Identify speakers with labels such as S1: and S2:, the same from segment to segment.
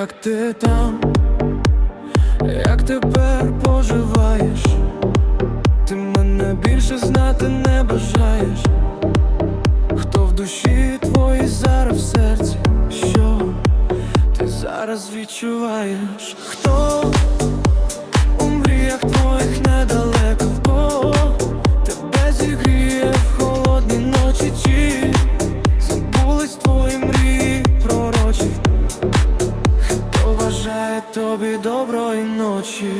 S1: як ти там, як тепер поживаєш, ти мене більше знати не бажаєш, хто в душі твоїй зараз в серці, що ти зараз відчуваєш, хто тобі доброї ночі?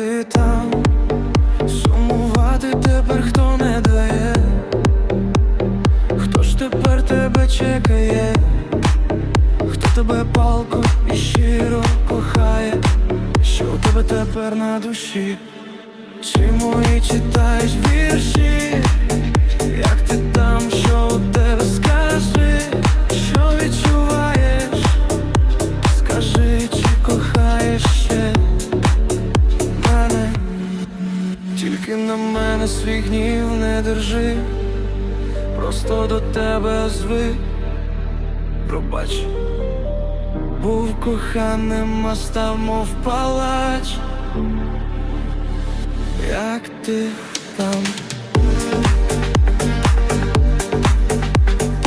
S1: Ти там? Сумувати тепер хто не дає? Хто ж тепер тебе чекає? Хто тебе палко і щиро кохає? Що у тебе тепер на душі? Чи мої читаєш вірші? Тільки на мене свій гнів не держи, просто до тебе зви, пробач, був коханим, а став мов палач, як ти там.